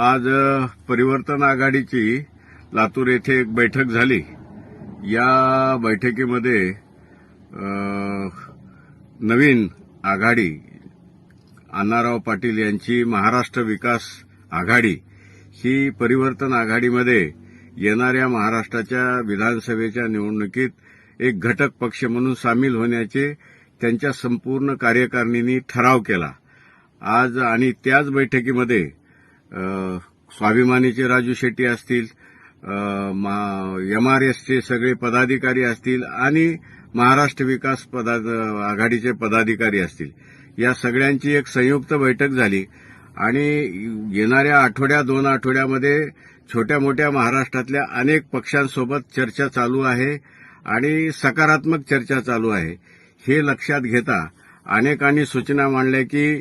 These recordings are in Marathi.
आज परिवर्तन आघाडीची लातूर येथे एक बैठक झाली. या बैठकीमध्ये नवीन आघाडी अण्णाराव पाटील यांची महाराष्ट्र विकास आघाडी ही परिवर्तन आघाडीमध्ये येणाऱ्या महाराष्ट्राच्या विधानसभेच्या निवडणुकीत एक घटक पक्ष म्हणून सामील होण्याचे त्यांच्या संपूर्ण कार्यकारिणींनी ठराव केला. आज आणि त्याच बैठकीमध्ये स्वाभिमानीचे राजू शेट्टी असतील एमआरएसचे सगळे पदाधिकारी असतील आणि महाराष्ट्र विकास पदा आघाडीचे पदाधिकारी असतील. या सगळ्यांची एक संयुक्त बैठक झाली आणि येणाऱ्या आठवड्या दोन आठवड्यामध्ये छोट्या मोठ्या महाराष्ट्रातल्या अनेक पक्षांसोबत चर्चा चालू आहे आणि सकारात्मक चर्चा चालू आहे. हे लक्षात घेता अनेकांनी सूचना मांडल्या की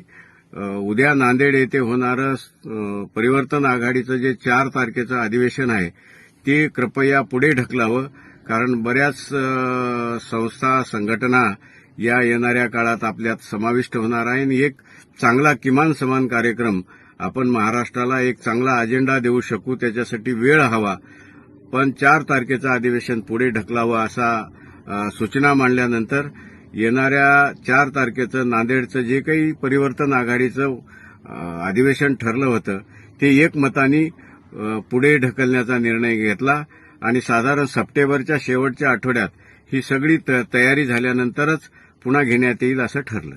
उद्या नांदेड येथे होणारं परिवर्तन आघाडीचं जे चार तारखेचं अधिवेशन आहे ते कृपया पुढे ढकलावं कारण बऱ्याच संस्था संघटना या येणाऱ्या काळात आपल्यात समाविष्ट होणार आहे. आणि एक चांगला किमान समान कार्यक्रम आपण महाराष्ट्राला एक चांगला अजेंडा देऊ शकू त्याच्यासाठी वेळ हवा. पण चार तारखेचं अधिवेशन पुढे ढकलावं असा सूचना मांडल्यानंतर येणाऱ्या चार तारखेचं नांदेडचं जे काही परिवर्तन आघाडीचं अधिवेशन ठरलं होतं ते एकमतानी पुढे ढकलण्याचा निर्णय घेतला आणि साधारण सप्टेंबरच्या शेवटच्या आठवड्यात ही सगळी त- तयारी झाल्यानंतरच पुन्हा घेण्यात येईल असं ठरलं.